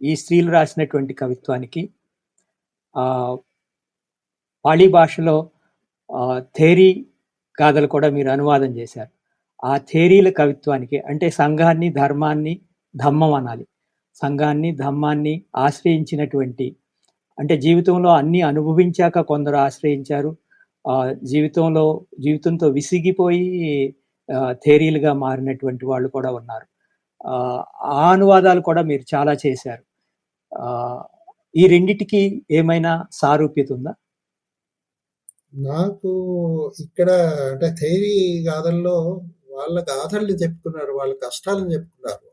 ఈ స్త్రీలు రాసినటువంటి కవిత్వానికి పాళీ భాషలో థేరీ గాథలు కూడా మీరు అనువాదం చేశారు. ఆ థేరీల కవిత్వానికి అంటే సంఘాన్ని, ధర్మాన్ని ధమ్మం అనాలి. సంఘాన్ని, ధమ్మాన్ని ఆశ్రయించినటువంటి అంటే జీవితంలో అన్నీ అనుభవించాక కొందరు ఆశ్రయించారు. జీవితంలో జీవితంతో విసిగిపోయి థేరీలుగా మారినటువంటి వాళ్ళు కూడా ఉన్నారు. ఆ అనువాదాలు కూడా మీరు చాలా చేశారు. ఈ రెండిటికి ఏమైనా సారూప్యత ఉందా? నాకు ఇక్కడ అంటే థైరీ గాథల్లో వాళ్ళ గాథల్ని చెప్పుకున్నారు. వాళ్ళ కష్టాలను చెప్పుకున్నారు.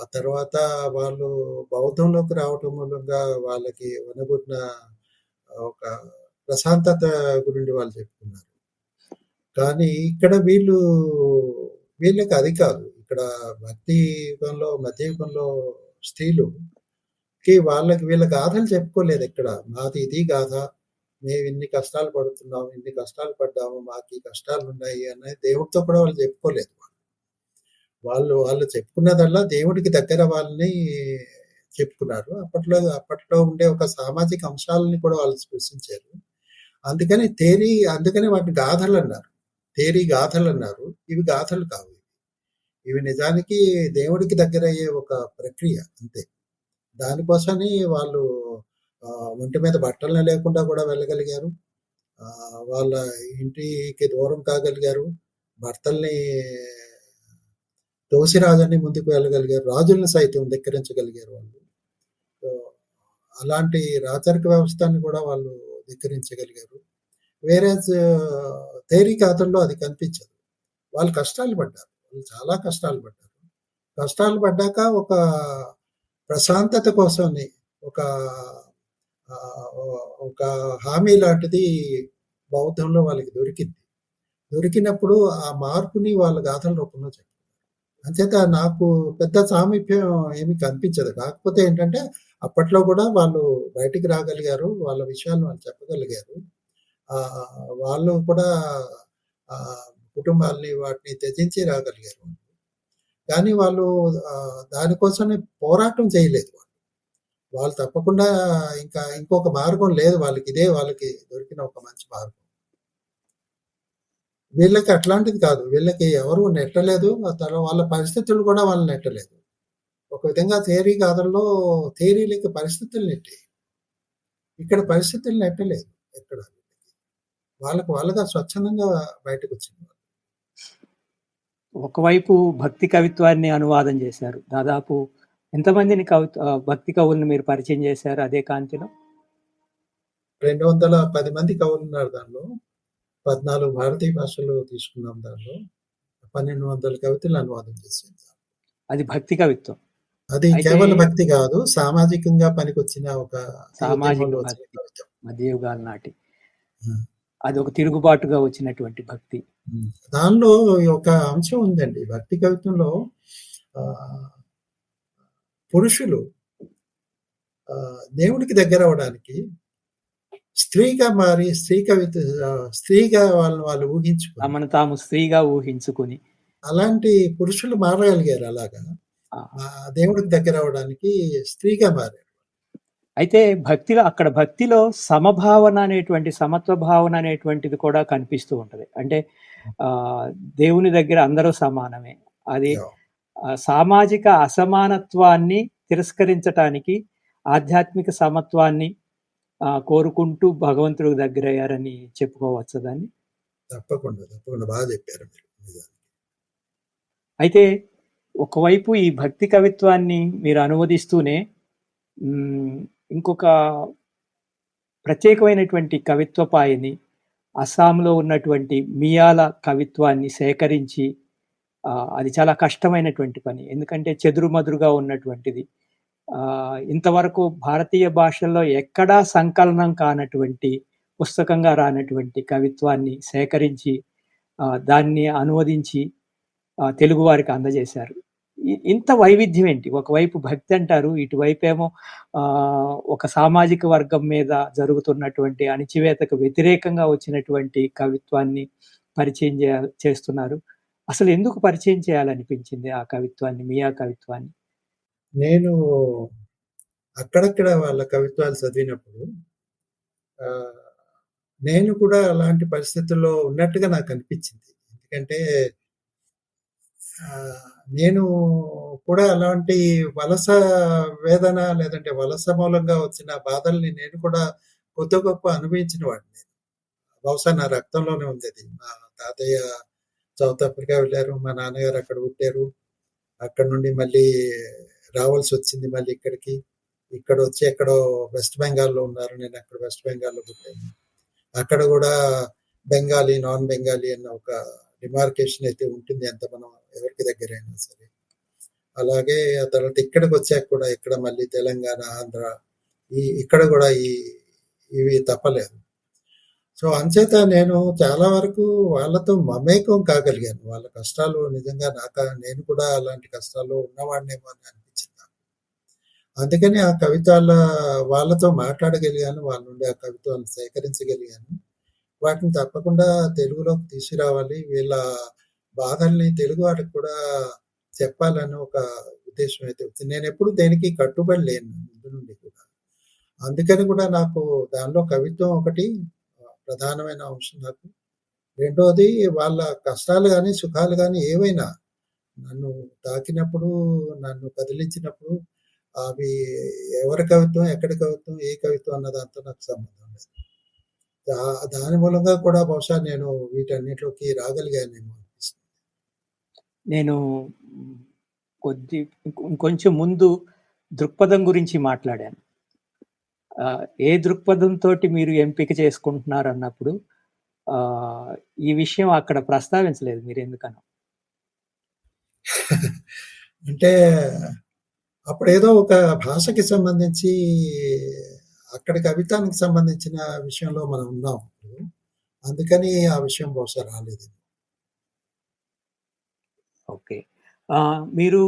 ఆ తర్వాత వాళ్ళు బౌద్ధంలోకి రావటం మూలంగా వాళ్ళకి వనగున్న ఒక ప్రశాంతత గురించి వాళ్ళు చెప్పుకున్నారు. కానీ ఇక్కడ వీళ్ళు వీళ్ళకి అది కాదు. ఇక్కడ మధ్య యుగంలో, మధ్య యుగంలో స్త్రీలుకి వాళ్ళకి వీళ్ళ గాథలు చెప్పుకోలేదు ఇక్కడ మాది ఇది గాథ. మేము ఇన్ని కష్టాలు పడుతున్నాము, ఇన్ని కష్టాలు పడ్డాము, మాకు కష్టాలు ఉన్నాయి అనేది దేవుడితో కూడా వాళ్ళు చెప్పుకోలేదు. వాళ్ళు వాళ్ళు చెప్పుకున్నదల్లా దేవుడికి దగ్గర వాళ్ళని చెప్పుకున్నారు. అప్పట్లో అప్పట్లో ఉండే ఒక సామాజిక అంశాలని కూడా వాళ్ళు స్పృశించారు. అందుకని తేరీ అందుకని వాటిని తేరీ గాథలు అన్నారు ఇవి గాథలు కావు. ఇవి నిజానికి దేవుడికి దగ్గరయ్యే ఒక ప్రక్రియ అంతే. దానికోసమని వాళ్ళు ఒంటి మీద బట్టలు లేకుండా కూడా వెళ్ళగలిగారు. వాళ్ళ ఇంటికి దూరం కాగలిగారు. భర్తల్ని తోసిరాజని ముందుకు వెళ్ళగలిగారు. రాజుల్ని సైతం ధిక్కరించగలిగారు వాళ్ళు. అలాంటి రాచరిక వ్యవస్థని కూడా వాళ్ళు ధిక్కరించగలిగారు. వేరే థేరీ గాథల్లో అది కనిపించదు. వాళ్ళు కష్టాలు పడ్డారు. వాళ్ళు చాలా కష్టాలు పడ్డారు. కష్టాలు పడ్డాక ఒక ప్రశాంతత కోసం ఒక ఒక హామీ లాంటిది బౌద్ధంలో వాళ్ళకి దొరికింది. దొరికినప్పుడు ఆ మార్పుని వాళ్ళ గాథల రూపంలో చెప్పారు. అంచేత నాకు పెద్ద సామీప్యం ఏమి కనిపించదు. కాకపోతే ఏంటంటే అప్పట్లో కూడా వాళ్ళు బయటికి రాగలిగారు. వాళ్ళ విషయాలు వాళ్ళు చెప్పగలిగారు. వాళ్ళు కూడా కుటుంబాల్ని వాటిని త్యజించి రాగలిగారు. కానీ వాళ్ళు దానికోసమే పోరాటం చేయలేదు వాళ్ళు. వాళ్ళు తప్పకుండా ఇంకా ఇంకొక మార్గం లేదు వాళ్ళకి. ఇదే వాళ్ళకి దొరికిన ఒక మంచి మార్గం. వీళ్ళకి అట్లాంటిది కాదు. వీళ్ళకి ఎవరు నెట్టలేదు. తర్వాత వాళ్ళ పరిస్థితులు కూడా వాళ్ళు నెట్టలేదు. ఒక విధంగా థియరీ గాథల్లో థియరీలకి పరిస్థితులు నెట్టాయి. ఇక్కడ పరిస్థితులు నెట్టలేదు ఎక్కడ. వాళ్ళకి వాళ్ళగా స్వచ్ఛందంగా బయటకొచ్చింది. ఒకవైపు భక్తి కవిత్వాన్ని అనువాదం చేశారు. దాదాపు ఎంతమందిని కవిత ఆహ్, భక్తి కవుల్ని మీరు పరిచయం చేశారు అదే కాంతిలో? 210 మంది కవులున్నారు దానిలో. 14 భారతీయ భాషలు తీసుకున్నాం దానిలో. 1200 కవితలు అనువాదం చేశాను. అది భక్తి కవిత్వం. అది కేవల భక్తి కాదు. సామాజికంగా పనికొచ్చిన ఒక సామాజిక. మధ్యయుగాల నాటి. హ్మ్. అదొక తిరుగుబాటుగా వచ్చినటువంటి భక్తి. దానిలో ఒక అంశం ఉందండి. భక్తి కవిత్వంలో పురుషులు దేవుడికి దగ్గరవ్వడానికి స్త్రీగా మారి స్త్రీ కవిత స్త్రీగా వాళ్ళని వాళ్ళు ఊహించుకొని తమను తాము స్త్రీగా ఊహించుకొని అలాంటి పురుషులు మారగలిగారు అలాగా. దేవుడికి దగ్గరవ్వడానికి స్త్రీగా మారారు. అయితే భక్తిలో అక్కడ భక్తిలో సమభావన అనేటువంటి సమత్వ భావన అనేటువంటిది కూడా కనిపిస్తూ ఉంటది. అంటే దేవుని దగ్గర అందరూ సమానమే. అది సామాజిక అసమానత్వాన్ని తిరస్కరించటానికి ఆధ్యాత్మిక సమత్వాన్ని కోరుకుంటూ భగవంతుడికి దగ్గరయ్యారని చెప్పుకోవచ్చా దాన్ని? తప్పకుండా. తప్పకుండా. బాగా చెప్పారు మీరు. అయితే ఒకవైపు ఈ భక్తి కవిత్వాన్ని మీరు అనువదిస్తూనే ఇంకొక ప్రత్యేకమైనటువంటి కవిత్వపాయని అస్సాంలో ఉన్నటువంటి మియాల కవిత్వాన్ని సేకరించి అది చాలా కష్టమైనటువంటి పని. ఎందుకంటే చెదురుమదురుగా ఉన్నటువంటిది. ఇంతవరకు భారతీయ భాషల్లో ఎక్కడా సంకలనం కానటువంటి, పుస్తకంగా రానటువంటి కవిత్వాన్ని సేకరించి దాన్ని అనువదించి తెలుగువారికి అందజేశారు. ఇంత వైవిధ్యం ఏంటి? ఒకవైపు భక్తి అంటారు. ఇటువైపేమో ఏమో ఒక సామాజిక వర్గం మీద జరుగుతున్నటువంటి అణిచివేతకు వ్యతిరేకంగా వచ్చినటువంటి కవిత్వాన్ని పరిచయం చేయ చేస్తున్నారు. అసలు ఎందుకు పరిచయం చేయాలనిపించింది ఆ కవిత్వాన్ని? మియా కవిత్వాన్ని? నేను అక్కడక్కడ వాళ్ళ కవిత్వాలు చదివినప్పుడు నేను కూడా అలాంటి పరిస్థితుల్లో ఉన్నట్టుగా నాకు అనిపించింది ఎందుకంటే నేను కూడా అలాంటి వలస వేదన లేదంటే వలస మూలంగా వచ్చిన బాధల్ని నేను కూడా కొద్ది గొప్ప అనుభవించిన వాడిని. బహుశా నా రక్తంలోనే ఉందది. మా తాతయ్య సౌత్ ఆఫ్రికా వెళ్ళారు మా నాన్నగారు అక్కడ పుట్టారు. అక్కడ నుండి మళ్ళీ రావాల్సి వచ్చింది మళ్ళీ ఇక్కడికి. ఇక్కడ వచ్చి ఎక్కడో వెస్ట్ బెంగాల్‌లో ఉన్నారు. నేను అక్కడ వెస్ట్ బెంగాల్‌లో పుట్టాను. అక్కడ కూడా బెంగాలీ, నాన్ బెంగాలీ అన్న ఒక డిమార్కేషన్ అయితే ఉంటుంది. ఎంత మనం ఎవరికి దగ్గరైనా సరే. అలాగే ఆ తర్వాత ఇక్కడికొచ్చాక కూడా ఇక్కడ మళ్ళీ తెలంగాణ, ఆంధ్ర ఈ ఇక్కడ కూడా ఈ ఇవి తప్పలేదు. సో, అంచేత నేను చాలా వరకు వాళ్ళతో మమేకం కాగలిగాను. వాళ్ళ కష్టాలు నిజంగా నాక నేను కూడా అలాంటి కష్టాల్లో ఉన్నవాడినేమో అని అనిపించింది అందుకని ఆ కవితాల వాళ్ళతో మాట్లాడగలిగాను. వాళ్ళ నుండి ఆ కవిత్వాలను సేకరించగలిగాను. వాటిని తప్పకుండా తెలుగులోకి తీసుకురావాలి. వీళ్ళ బాధల్ని తెలుగు వాళ్ళకి కూడా చెప్పాలని ఒక ఉద్దేశం అయితే వచ్చింది. నేనెప్పుడు దేనికి కట్టుబడి లేను ముందు నుండి కూడా. అందుకని కూడా నాకు దానిలో కవిత్వం ఒకటి ప్రధానమైన అంశం నాకు. రెండోది వాళ్ళ కష్టాలు కానీ సుఖాలు కానీ ఏవైనా నన్ను తాకినప్పుడు, నన్ను కదిలించినప్పుడు అవి ఎవరి కవిత్వం, ఎక్కడి కవిత్వం, ఏ కవిత్వం అన్న దాంతో నాకు సంబంధం దాని మూలంగా కూడా బహుశా నేను వీటన్నిటిలోకి రాగలిగానేమో అనిపిస్తుంది. నేను కొద్ది ఇంకొంచెం ముందు దృక్పథం గురించి మాట్లాడాను. ఏ దృక్పథంతోటి మీరు ఎంపిక చేసుకుంటున్నారన్నప్పుడు ఆహ్, ఈ విషయం అక్కడ ప్రస్తావించలేదు మీరెందుకనో. అంటే అప్పుడేదో ఒక భాషకి సంబంధించి అక్కడ కవితానికి సంబంధించిన విషయంలో మనం ఉన్నాం ఇప్పుడు. అందుకని ఆ విషయం బహుశా రాలేదు. ఓకే. మీరు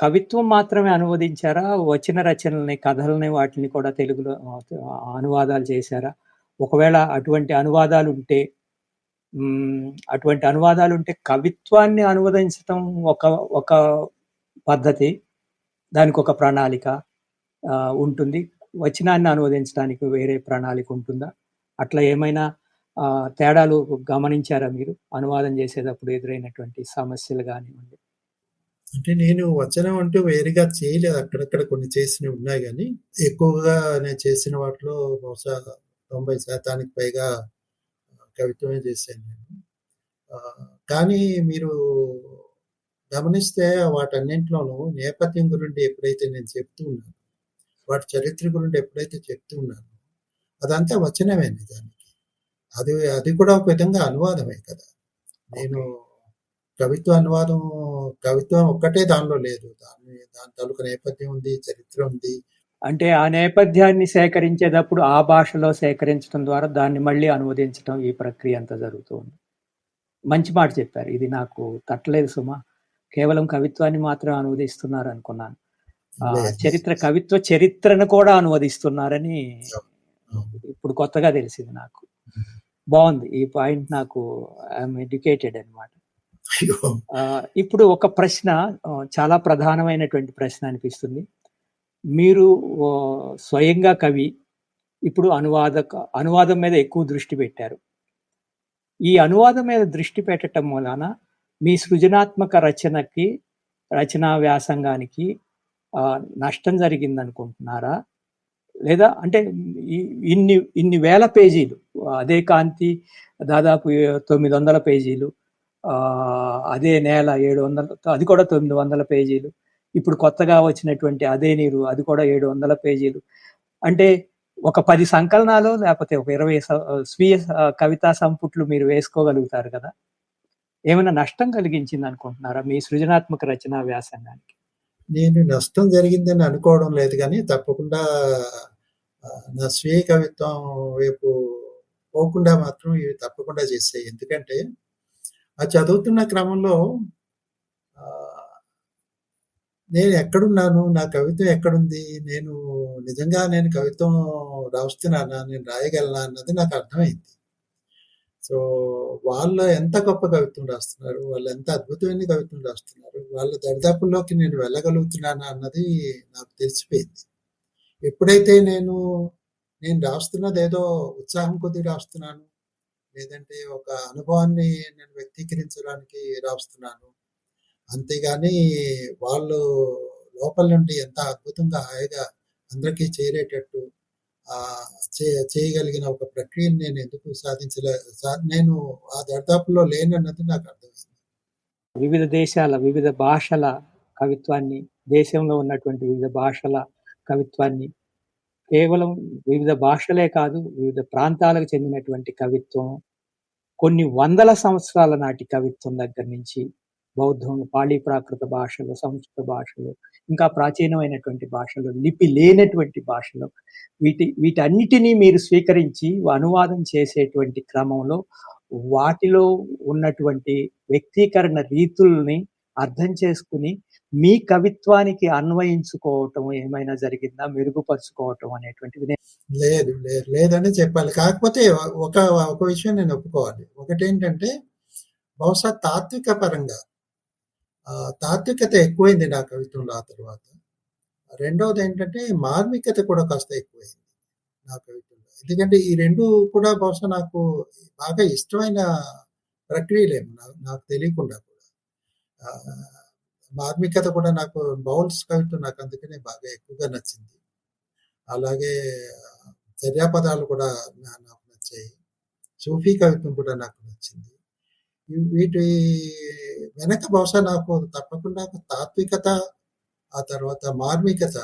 కవిత్వం మాత్రమే అనువదించారా? వచ్చిన రచనల్ని, కథల్ని వాటిని కూడా తెలుగులో అనువాదాలు చేశారా? ఒకవేళ అటువంటి అనువాదాలు ఉంటే అటువంటి అనువాదాలు ఉంటే కవిత్వాన్ని అనువదించటం ఒక ఒక పద్ధతి. దానికొక ప్రణాళిక ఉంటుంది. వచనాన్ని అనువదించడానికి వేరే ప్రణాళిక ఉంటుందా? అట్లా ఏమైనా తేడాలు గమనించారా మీరు? అనువాదం చేసేటప్పుడు ఎదురైనటువంటి సమస్యలు కానివ్వండి అంటే నేను వచనం అంటూ వేరుగా చేయలేదు. అక్కడక్కడ కొన్ని చేసినవి ఉన్నాయి కానీ ఎక్కువగా నేను చేసిన వాటిలో బహుశా 90% పైగా కవిత్వమే చేశాను నేను. కానీ మీరు గమనిస్తే వాటన్నింటిలోనూ నేపథ్యం గురించి ఎప్పుడైతే నేను చెప్తూ ఉన్నాను వాటి చరిత్ర గురించి ఎప్పుడైతే చెప్తూ ఉన్నానో, అదంతా వచనమే నిజానికి. అది అది కూడా ఒక విధంగా అనువాదమే కదా! నేను కవిత్వ అనువాదం కవిత్వం ఒక్కటే దానిలో లేదు. దాని దాని తాలూకా నేపథ్యం ఉంది, చరిత్ర ఉంది. అంటే ఆ నేపథ్యాన్ని సేకరించేటప్పుడు ఆ భాషలో సేకరించడం ద్వారా దాన్ని మళ్ళీ అనువదించడం ఈ ప్రక్రియ అంతా జరుగుతుంది మంచి మాట చెప్పారు. ఇది నాకు తట్టలేదు సుమా. కేవలం కవిత్వాన్ని మాత్రం అనువదిస్తున్నారు అనుకున్నాను చరిత్ర కవిత్వ చరిత్రను కూడా అనువదిస్తున్నారని. ఇప్పుడు కొత్తగా తెలిసింది నాకు. బావుంది. ఈ పాయింట్ నాకు ఐయామ్ ఎడ్యుకేటెడ్! ఆహ్, ఇప్పుడు ఒక ప్రశ్న చాలా ప్రధానమైనటువంటి ప్రశ్న అనిపిస్తుంది. మీరు స్వయంగా కవి. ఇప్పుడు అనువాదక అనువాదం మీద ఎక్కువ దృష్టి పెట్టారు. ఈ అనువాదం మీద దృష్టి పెట్టటం మూలాన మీ సృజనాత్మక రచనకి, రచనా వ్యాసంగానికి నష్టం నష్టం జరిగిందనుకుంటున్నారా? లేదా అంటే ఇన్ని ఇన్ని వేల పేజీలు అదే కాంతి దాదాపు 900 పేజీలు. అదే నేల 700 అది కూడా 900 పేజీలు. ఇప్పుడు కొత్తగా వచ్చినటువంటి అదే నీరు అది కూడా 700 పేజీలు. అంటే ఒక పది సంకలనాలు లేకపోతే ఒక ఇరవై స్వీయ కవితా సంపుట్లు మీరు వేసుకోగలుగుతారు కదా! ఏమైనా నష్టం కలిగించింది అనుకుంటున్నారా మీ సృజనాత్మక రచనా వ్యాసంగానికి? నేను నష్టం జరిగిందని అనుకోవడం లేదు కానీ తప్పకుండా నా స్వీయ కవిత్వం వైపు పోకుండా మాత్రం ఇవి తప్పకుండా చేసే ఎందుకంటే, ఆ చదువుతున్న క్రమంలో నేను ఎక్కడున్నాను? నా కవిత్వం ఎక్కడుంది? నేను నిజంగా నేను కవిత్వం రాస్తున్నానా? నేను రాయగలనా? అన్నది నాకు అర్థమైంది. సో, వాళ్ళు ఎంత గొప్ప కవిత్వం రాస్తున్నారు, వాళ్ళు ఎంత అద్భుతమైన కవిత్వం రాస్తున్నారు, వాళ్ళ దరిదాపుల్లోకి నేను వెళ్ళగలుగుతున్నానా అన్నది నాకు తెలిసిపోయింది. ఎప్పుడైతే నేను, నేను రాస్తున్నది ఏదో ఉత్సాహం కొద్దీ రాస్తున్నాను, లేదంటే ఒక అనుభవాన్ని నేను వ్యక్తీకరించడానికి రాస్తున్నాను. అంతేగాని వాళ్ళు లోపల నుండి ఎంత అద్భుతంగా, హాయిగా అందరికీ చేరేటట్టు చేయగలిగిన ఒక ప్రక్రియను నేను ఎందుకు సాధించలే సా నేను ఆ దరిదాపుల్లో లేనన్నది నాకు అర్థమైంది. వివిధ దేశాల, వివిధ భాషల కవిత్వాన్ని, దేశంలో ఉన్నటువంటి వివిధ భాషల కవిత్వాన్ని, కేవలం వివిధ భాషలే కాదు, వివిధ ప్రాంతాలకు చెందినటువంటి కవిత్వం, కొన్ని వందల సంవత్సరాల నాటి కవిత్వం దగ్గర నుంచి, బౌద్ధం, పాళీ ప్రాకృత భాషలు, సంస్కృత భాషలు, ఇంకా ప్రాచీనమైనటువంటి భాషలు, లిపి లేనటువంటి భాషలు, వీటి వీటన్నిటిని మీరు స్వీకరించి అనువాదం చేసేటువంటి క్రమంలో, వాటిలో ఉన్నటువంటి వ్యక్తీకరణ రీతుల్ని అర్థం చేసుకుని మీ కవిత్వానికి అన్వయించుకోవటం ఏమైనా జరిగిందా? మెరుగుపరుచుకోవటం అనేటువంటిది లేదు. లేదు. లేదనే చెప్పాలి. కాకపోతే ఒక ఒక విషయం నేను ఒప్పుకోవాలి. ఒకటేంటంటే, బహుశా తాత్విక పరంగా తాత్వికత ఎక్కువైంది నా కవిత్వంలో ఆ తర్వాత. రెండవది ఏంటంటే మార్మికత కూడా కాస్త ఎక్కువైంది నా కవిత్వం ఎందుకంటే, ఈ రెండు కూడా బహుశా నాకు బాగా ఇష్టమైన ప్రక్రియలేము నాకు తెలియకుండా కూడా. మార్మికత కూడా నాకు బౌల్స్ కవిత్వం నాకు అందుకనే బాగా ఎక్కువగా నచ్చింది. అలాగే చర్యాపదాలు కూడా నాకు నచ్చాయి. సూఫీ కవిత్వం కూడా నాకు నచ్చింది. వీటి వెనక బహుశా నాకు తప్పకుండా తాత్వికత, ఆ తర్వాత మార్మికత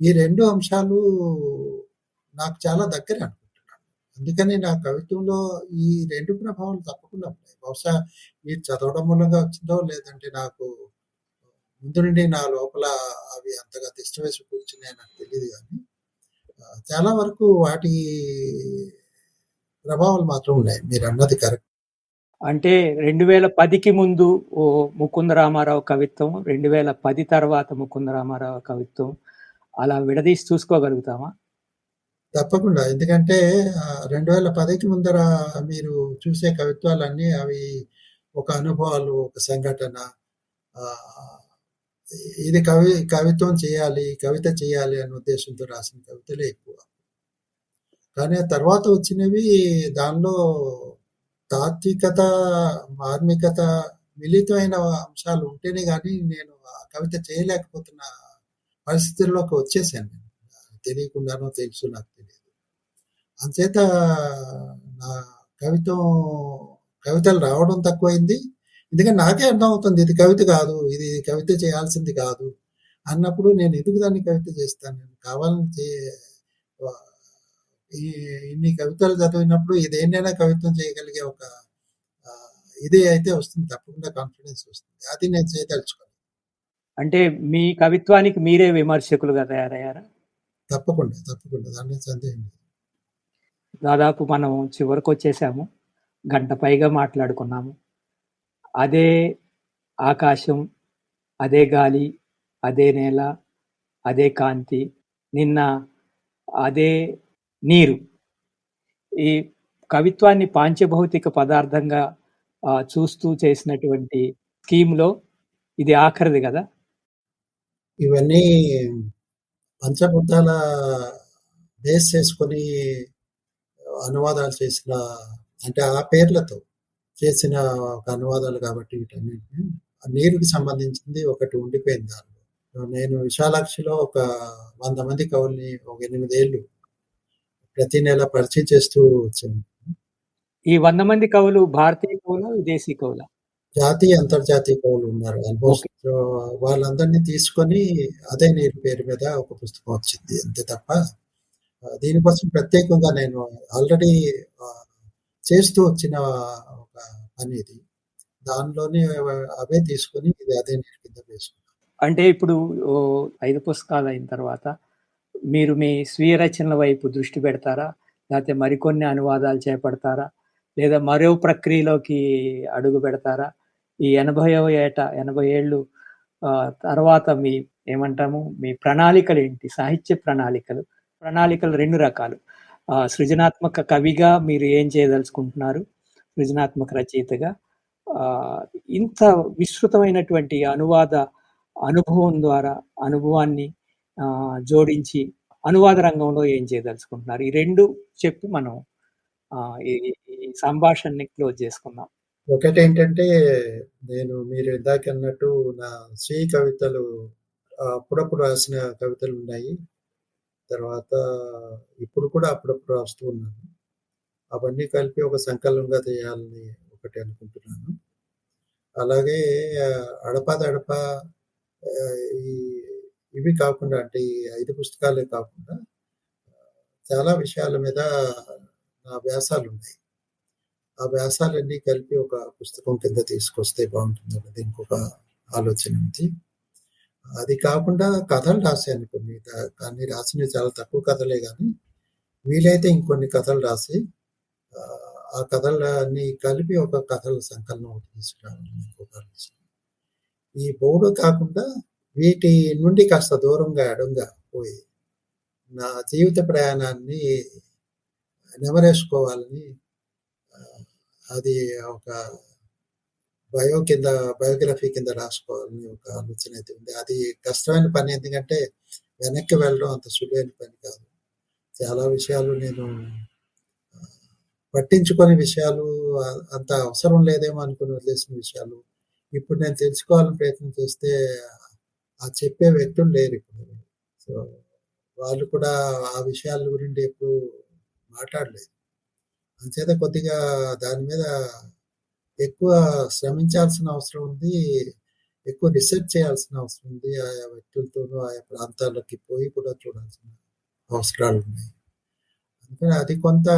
ఈ రెండు అంశాలు నాకు చాలా దగ్గర అనుకుంటున్నాను. అందుకని నా కవిత్వంలో ఈ రెండు ప్రభావాలు తప్పకుండా ఉన్నాయి. బహుశా మీరు చదవడం మూలంగా వచ్చిందో, లేదంటే నాకు ముందు నుండి నా లోపల అవి అంతగా తిష్టవేసి కూర్చున్నాయో నాకు తెలియదు కానీ చాలా వరకు వాటి ప్రభావాలు మాత్రం ఉన్నాయి. మీరు అన్నది కరెక్ట్. అంటే 2010కి ముందు ఓ ముకుంద రామారావు కవిత్వం, 2010 తర్వాత ముకుంద రామారావు కవిత్వం అలా విడదీసి చూసుకోగలుగుతామా? తప్పకుండా. ఎందుకంటే రెండు వేల పదికి ముందర మీరు చూసే కవిత్వాలన్నీ అవి ఒక అనుభవాలు, ఒక సంఘటన ఇది కవి కవిత్వం చేయాలి, కవిత చేయాలి అనే ఉద్దేశంతో రాసిన కవితలే ఎక్కువ. కానీ తర్వాత వచ్చినవి దానిలో తాత్వికత, మార్మికత మిళితమైన అంశాలు ఉంటేనే కానీ నేను ఆ కవిత చేయలేకపోతున్న పరిస్థితుల్లోకి వచ్చేసాను నేను. తెలియకుండానో తెలుసు నాకు అంచేత నా కవిత్వం కవితలు రావడం తక్కువైంది. ఎందుకంటే నాకే అర్థమవుతుంది ఇది కవిత కాదు, ఇది కవిత చేయాల్సింది కాదు అన్నప్పుడు నేను ఎందుకు దాన్ని కవిత చేస్తాను? నేను కావాలని ఇన్ని కవితలు చదివినప్పుడు ఇదేన్నైనా కవిత్వం చేయగలిగే ఒక ఇది అయితే వస్తుంది. తప్పకుండా కాన్ఫిడెన్స్ వస్తుంది. అది నేను చేయదలుచుకోలేదు. అంటే మీ కవిత్వానికి మీరే విమర్శకులుగా తయారయ్యారా? తప్పకుండా. తప్పకుండా. దాంట్లో సందేహం లేదు. దాదాపు మనం చివరకొచ్చేసాము. గంట పైగా మాట్లాడుకున్నాము. అదే ఆకాశం, అదే గాలి, అదే నేల, అదే కాంతి, నిన్న అదే నీరు. ఈ కవిత్వాన్ని పాంచభౌతిక పదార్థంగా చూస్తూ చేసినటువంటి స్కీమ్‌లో ఇది ఆఖరిది కదా ఇవన్నీ పంచభూతాల బేస్ చేసుకొని అనువాదాలు చేసిన అంటే ఆ పేర్లతో చేసిన ఒక అనువాదాలు కాబట్టి వీటన్నిటిని నీరుకి సంబంధించింది ఒకటి ఉండిపోయింది దానిలో. నేను విశాలాక్షిలో ఒక 100 మంది కవుల్ని ఒక 8 ఏళ్ళు ప్రతి నెల పరిచయం చేస్తూ వచ్చాను. ఈ 100 మంది కవులు భారతీయ కవులా? విదేశీ కవులా? జాతీయ, అంతర్జాతీయ కవులు ఉన్నారు ఆల్మోస్ట్. వాళ్ళందరిని తీసుకొని అదే నీరు పేరు మీద ఒక పుస్తకం వచ్చింది. అంతే తప్ప దీనికోసం ప్రత్యేకంగా నేను ఆల్రెడీ చేస్తూ వచ్చిన ఒక పని ఇది. దానిలోనే అవే తీసుకొని ఇది అదే నేను కింద వేసుకున్నాను. అంటే ఇప్పుడు ఐదు పుస్తకాలు అయిన తర్వాత మీరు మీ స్వీయ రచనల వైపు దృష్టి పెడతారా? లేకపోతే మరికొన్ని అనువాదాలు చేపడతారా? లేదా మరో ప్రక్రియలోకి అడుగు పెడతారా? ఈ 80వ ఏట 80 ఏళ్ళు తర్వాత మీ ఏమంటాము? మీ ప్రణాళికలు ఏంటి సాహిత్య ప్రణాళికలు. ప్రణాళికలు రెండు రకాలు. సృజనాత్మక కవిగా మీరు ఏం చేయదలుచుకుంటున్నారు? సృజనాత్మక రచయితగా ఇంత విస్తృతమైనటువంటి అనువాద అనుభవం ద్వారా అనుభవాన్ని జోడించి అనువాద రంగంలో ఏం చేయదలుచుకుంటున్నారు? ఈ రెండు చెప్పి మనం ఈ సంభాషణని క్లోజ్ చేసుకుందాం. ఒకటేంటంటే నేను మీరు ఇందాకన్నట్టు నా స్వీయ కవితలు అప్పుడప్పుడు రాసిన కవితలున్నాయి. తర్వాత ఇప్పుడు కూడా అప్పుడప్పుడు రాస్తూ ఉన్నాను. అవన్నీ కలిపి ఒక సంకలనంగా చేయాలని ఒకటి అనుకుంటున్నాను. అలాగే అడపాదడప ఈ ఇవి కాకుండా అంటే ఈ ఐదు పుస్తకాలే కాకుండా చాలా విషయాల మీద నా వ్యాసాలు ఉన్నాయి ఆ వ్యాసాలన్నీ కలిపి ఒక పుస్తకం కింద తీసుకొస్తే బావుంటుందన్నది ఇంకొక ఆలోచన ఉంది. అది కాకుండా కథలు రాశాను కొన్ని. కానీ రాసినవి చాలా తక్కువ కథలే కానీ వీలైతే ఇంకొన్ని కథలు రాసి ఆ కథలన్నీ కలిపి ఒక కథల సంకలనం ఒకటి తీసుకురావాలని ఈ బోర్డు కాకుండా వీటి నుండి కాస్త దూరంగా అడంగా పోయి, నా జీవిత ప్రయాణాన్ని నెమరేసుకోవాలని అది ఒక బయో కింద బయోగ్రఫీ కింద రాసుకోవాలని ఒక ఆలోచన అయితే ఉంది. అది కష్టమైన పని. ఎందుకంటే వెనక్కి వెళ్ళడం అంత సులువైన పని కాదు. చాలా విషయాలు నేను ఆహ్, విషయాలు అంత అవసరం లేదేమో అనుకుని వదిలేసిన విషయాలు. ఇప్పుడు నేను తెలుసుకోవాలని ప్రయత్నం చేస్తే ఆ చెప్పే వ్యక్తులు లేరు ఇప్పుడు సో, వాళ్ళు కూడా ఆ విషయాల గురించి ఎప్పుడు మాట్లాడలేదు. అంచేత కొద్దిగా దాని మీద ఎక్కువ శ్రమించాల్సిన అవసరం ఉంది. ఎక్కువ రీసెర్చ్ చేయాల్సిన అవసరం ఉంది. ఆయా వ్యక్తులతోనూ, ఆయా ప్రాంతాలకి పోయి కూడా చూడాల్సిన అవసరాలు ఉన్నాయి అందుకని అది కొంత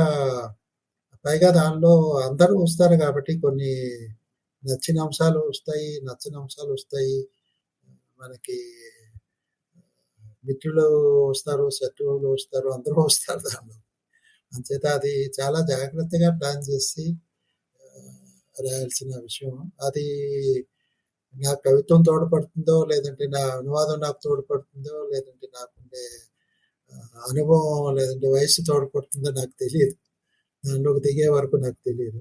పైగా దానిలో అందరూ వస్తారు కాబట్టి కొన్ని నచ్చిన అంశాలు వస్తాయి. నచ్చని అంశాలు వస్తాయి. మనకి మిత్రులు వస్తారు. శత్రువులు వస్తారు. అందరూ వస్తారు దానిలో. అంచేత అది చాలా జాగ్రత్తగా ప్లాన్ చేసి రాయాల్సిన విషయం. అది నా కవిత్వం తోడ్పడుతుందో, లేదంటే నా అనువాదం నాకు తోడ్పడుతుందో, లేదంటే నాకుండే అనుభవం లేదంటే వయసు తోడ్పడుతుందో నాకు తెలియదు దానిలోకి దిగే వరకు నాకు తెలియదు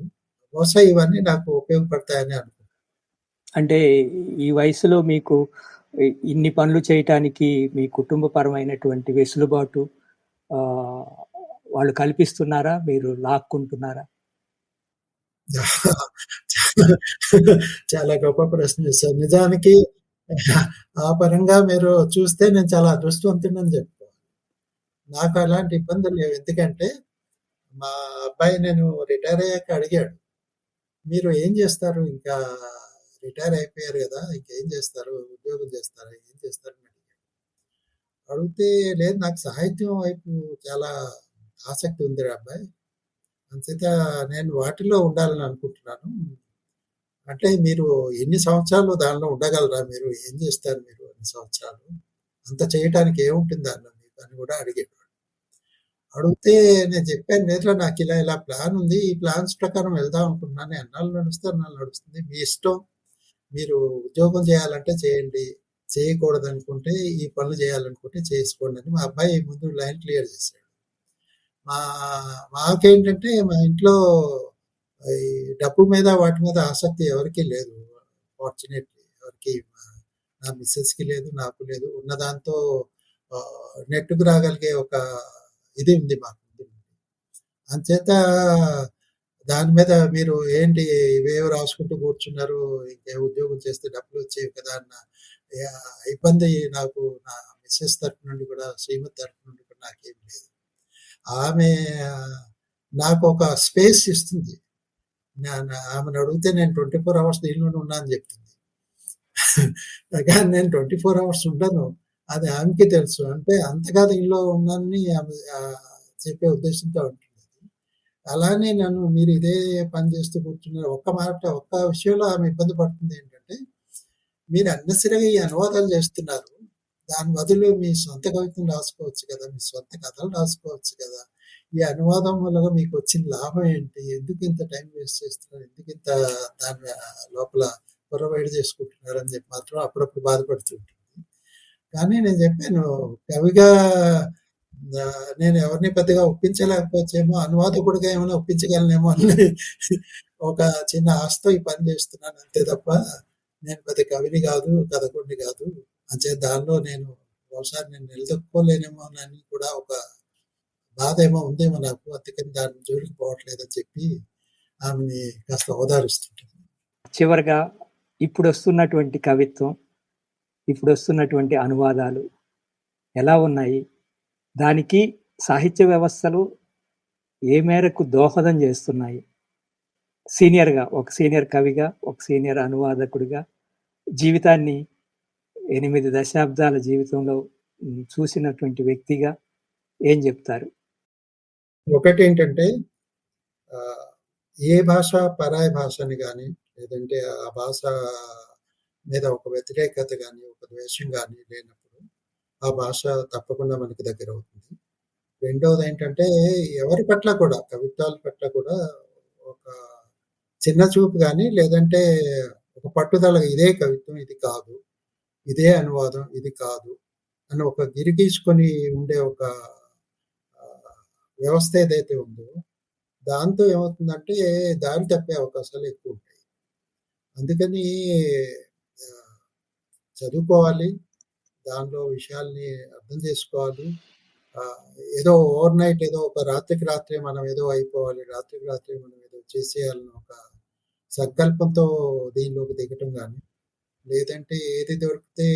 బహుశా ఇవన్నీ నాకు ఉపయోగపడతాయని అనుకుంటున్నాను. అంటే ఈ వయసులో మీకు ఇన్ని పనులు చేయటానికి మీ కుటుంబపరమైనటువంటి వెసులుబాటు వాళ్ళు కల్పిస్తున్నారా? మీరు లాక్కుంటున్నారా? చాలా గొప్ప ప్రశ్న చేశారు నిజానికి ఆ పరంగా మీరు చూస్తే నేను చాలా అదృష్టవంతుడని చెప్పుకోవాలి. నాకు అలాంటి ఇబ్బందులు లేవు. ఎందుకంటే మా అబ్బాయి నేను రిటైర్ అయ్యాక అడిగాడు. "మీరు ఏం చేస్తారు? ఇంకా రిటైర్ అయిపోయారు కదా ఇంకేం చేస్తారు? ఉద్యోగం చేస్తారా? ఏం చేస్తారు?" అడిగాడు. అడిగితే లేదు నాకు సాహిత్యం వైపు చాలా ఆసక్తి ఉందిరా అబ్బాయి. అంచేత నేను వాటిలో ఉండాలని అనుకుంటున్నాను. అంటే మీరు ఎన్ని సంవత్సరాలు దానిలో ఉండగలరా మీరు? ఏం చేస్తారు మీరు అన్ని సంవత్సరాలు? అంత చేయటానికి ఏముంటుంది దానిలో మీకు అని కూడా అడిగేవాడు అడిగితే నేను చెప్పాను లేదా నాకు ఇలా ఇలా ప్లాన్ ఉంది. ఈ ప్లాన్స్ ప్రకారం వెళ్దాం అనుకుంటున్నాను. ఎన్నాళ్ళు నడుస్తే అన్నాళ్ళు నడుస్తుంది. మీ ఇష్టం. మీరు ఉద్యోగం చేయాలంటే చేయండి. చేయకూడదనుకుంటే ఈ పనులు చేయాలనుకుంటే చేసుకోండి అని మా అబ్బాయి ముందు లైన్ క్లియర్ చేశాడు. మా మాకేంటంటే మా ఇంట్లో ఈ డబ్బు మీద వాటి మీద ఆసక్తి ఎవరికీ లేదు. ఫార్చునేట్‌లీ ఎవరికి నా మిస్సెస్కి లేదు. నాకు లేదు. ఉన్న దాంతో నెట్టుకు రాగలిగే ఒక ఇది ఉంది మాకు. అంచేత దాని మీద మీరు ఏంటి ఇవేవో రాసుకుంటూ కూర్చున్నారు. ఇంకే ఉద్యోగం చేస్తే డబ్బులు వచ్చేవి కదా! అన్న ఇబ్బంది నాకు నా మిస్సెస్ తరపు నుండి కూడా శ్రీమతి తరపు నుండి కూడా నాకేం లేదు. ఆమె నాకు ఒక స్పేస్ ఇస్తుంది. ఆమెను అడిగితే నేను 24 అవర్స్ దీనిలోనే ఉన్నా అని చెప్తుంది. కానీ నేను 24 అవర్స్ ఉండను. అది ఆమెకి తెలుసు. అంటే అంతగా దీనిలో ఉన్నానని ఆమె చెప్పే ఉద్దేశంతో ఉంటుంది అలానే నన్ను మీరు ఇదే పని చేస్తూ కూర్చున్నారు. ఒక్క మాట ఒక్క విషయంలో ఆమె ఇబ్బంది పడుతుంది ఏంటంటే, మీరు అన్నసరిగా ఈ అనువాదాలు చేస్తున్నారు. దాని బదులు మీ సొంత కవిత్వం రాసుకోవచ్చు కదా! మీ సొంత కథలు రాసుకోవచ్చు కదా! ఈ అనువాదం వల్ల మీకు వచ్చిన లాభం ఏంటి? ఎందుకు ఇంత టైం వేస్ట్ చేస్తున్నారు? ఎందుకు ఇంత దాని లోపల ప్రొవైడ్ చేసుకుంటున్నారు అని చెప్పి మాత్రం అప్పుడప్పుడు బాధపడుతుంటుంది కానీ నేను చెప్పాను కవిగా నేను ఎవరిని పెద్దగా ఒప్పించలేకపోవచ్చేమో, అనువాదకుడిగా ఏమైనా ఒప్పించగలనేమో అని ఒక చిన్న ఆస్తో ఈ పని చేస్తున్నాను అంతే తప్ప, నేను పెద్ద కవిని కాదు కథకుడిని కాదు అంచేత దానిలో నేను బహుశా నేను నిలదొక్కుకోలేనేమోనని కూడా ఒక బాధేమో ఉందేమో నాకు. అందుకని దాని జోలికి పోవట్లేదని చెప్పి ఆమెని కాస్త ఓదారుస్తుంటాను. ఇప్పుడు వస్తున్నటువంటి కవిత్వం, ఇప్పుడు వస్తున్నటువంటి అనువాదాలు ఎలా ఉన్నాయి? దానికి సాహిత్య వ్యవస్థలు ఏ మేరకు దోహదం చేస్తున్నాయి? సీనియర్‌గా, ఒక సీనియర్ కవిగా, ఒక సీనియర్ అనువాదకుడిగా జీవితాన్ని ఎనిమిది దశాబ్దాల జీవితంలో చూసినటువంటి వ్యక్తిగా ఏం చెప్తారు ఒకటేంటంటే ఏంటంటే ఏ భాష పరాయ భాషని కానీ లేదంటే ఆ భాష మీద ఒక వ్యతిరేకత కానీ ఒక ద్వేషం కానీ లేనప్పుడు, ఆ భాష తప్పకుండా మనకి దగ్గర అవుతుంది రెండవది ఏంటంటే ఎవరి పట్ల కూడా కవిత్వాల పట్ల కూడా ఒక చిన్న చూపు కానీ లేదంటే ఒక పట్టుదల ఇదే కవిత్వం, ఇది కాదు. ఇదే అనువాదం, ఇది కాదు. అని ఒక గిరిగీసుకొని ఉండే ఒక వ్యవస్థ ఏదైతే ఉందో, దాంతో ఏమవుతుందంటే దారి తప్పే అవకాశాలు ఎక్కువ ఉంటాయి అందుకని చదువుకోవాలి. దానిలో విషయాల్ని అర్థం చేసుకోవాలి. ఏదో ఓవర్ నైట్ ఏదో ఒక రాత్రికి రాత్రి మనం ఏదో అయిపోవాలి. రాత్రికి రాత్రి మనం ఏదో చేసేయాలని ఒక సంకల్పంతో దీనిలోకి దిగటం కానీ లేదంటే ఏది దొరికితే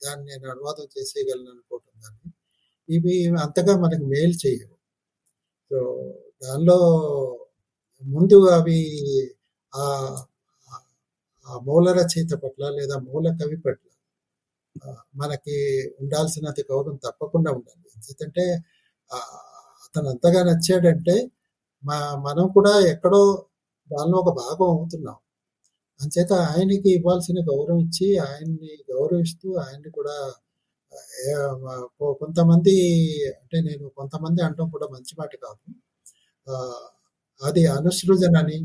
దాన్ని నేను అనువాదం చేసేయగలను అనుకోవటం గాని, ఇవి అంతగా మనకు మేలు చేయవు. సో, దానిలో ముందు అవి ఆ మూల రచయిత పట్ల లేదా మూల కవి పట్ల మనకి ఉండాల్సినది గౌరవం తప్పకుండా ఉండాలి. ఎందుకంటే అతను అంతగా నచ్చాడంటే మ మనం కూడా ఎక్కడో దానిలో ఒక భాగం అవుతున్నాం. అంచేత ఆయనకి ఇవ్వాల్సిన గౌరవం ఇచ్చి, ఆయన్ని గౌరవిస్తూ ఆయన్ని కూడా కొంతమంది అంటే నేను కొంతమంది అంటాం కూడా మంచి మాట కాదు. అది అనుసృజన అని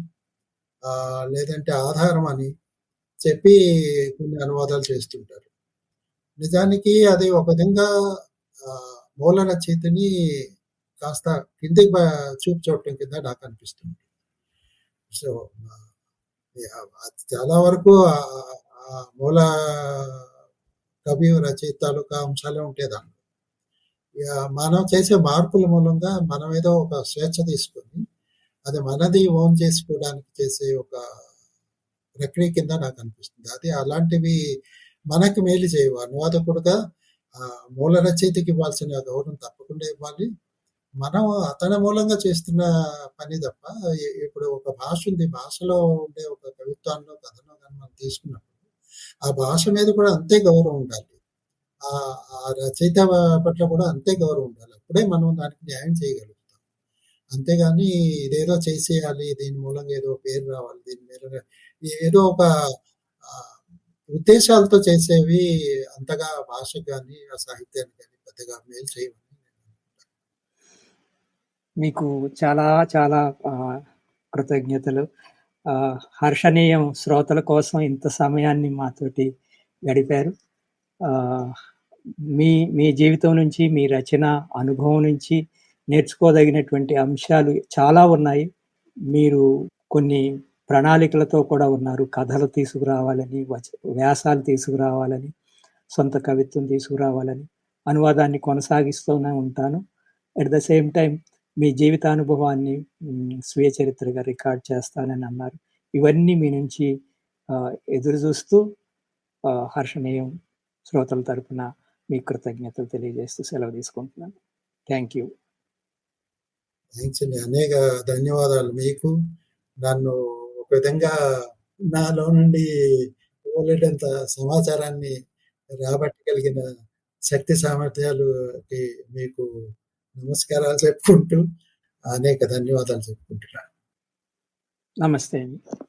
లేదంటే ఆధారం అని చెప్పి కొన్ని అనువాదాలు చేస్తుంటారు. నిజానికి అది ఒక విధంగా మూలన మూల రచయితని కాస్త కిందకి చూపు చూడటం కింద నాకు అనిపిస్తుంది సో, చాలా వరకు మూల కవి, రచయిత తాలూకా అంశాలే ఉంటాయి దాంట్లో. మనం చేసే మార్పుల మూలంగా మనం ఏదో ఒక స్వేచ్ఛ తీసుకొని, అది మనది ఓన్ చేసుకోవడానికి చేసే ఒక ప్రక్రియ కింద నాకు అనిపిస్తుంది అది అలాంటివి మనకి మేలు చేయవు. అనువాదకుడుగా మూల రచయితకి ఇవ్వాల్సిన గౌరవం తప్పకుండా ఇవ్వాలి. మనం అతని మూలంగా చేస్తున్న పని తప్ప ఇప్పుడు ఒక భాష ఉంది. భాషలో ఉండే ఒక కవిత్వాన్నో, కథలో కానీ మనం తీసుకున్నప్పుడు, ఆ భాష మీద కూడా అంతే గౌరవం ఉండాలి. ఆ రచయిత పట్ల కూడా అంతే గౌరవం ఉండాలి. అప్పుడే మనం దానికి న్యాయం చేయగలుగుతాం. అంతేగాని ఇదేదో చేసేయాలి, దీని మూలంగా ఏదో పేరు రావాలి, దీని మీద ఏదో ఒక ఉద్దేశాలతో చేసేవి అంతగా భాషకు కానీ ఆ సాహిత్యానికి కానీ పెద్దగా మేలు చేయవు మీకు చాలా చాలా కృతజ్ఞతలు. హర్షణీయం శ్రోతల కోసం ఇంత సమయాన్ని మాతోటి గడిపారు. మీ మీ జీవితం నుంచి, మీ రచన అనుభవం నుంచి నేర్చుకోదగినటువంటి అంశాలు చాలా ఉన్నాయి. మీరు కొన్ని ప్రణాళికలతో కూడా ఉన్నారు. కథలు తీసుకురావాలని, వచ వ్యాసాలు తీసుకురావాలని, సొంత కవిత్వం తీసుకురావాలని, అనువాదాన్ని కొనసాగిస్తూనే ఉంటాను. ఎట్ ద సేమ్ టైం మీ జీవితానుభవాన్ని స్వీయ చరిత్రగా రికార్డ్ చేస్తానని అన్నారు. ఇవన్నీ మీ నుంచి ఎదురు చూస్తూ హర్షణీయం శ్రోతల తరపున మీ కృతజ్ఞతలు తెలియజేస్తూ సెలవు తీసుకుంటున్నాను. Thank you. అండి. అనేక ధన్యవాదాలు మీకు. నన్ను ఒక విధంగా నాలో నుండి బోలెడంత సమాచారాన్ని రాబట్టగలిగిన శక్తి సామర్థ్యాలు మీకు నమస్కారాలు చెప్పుకుంటూ అనేక ధన్యవాదాలు చెప్పుకుంటున్నాను. నమస్తే అండి.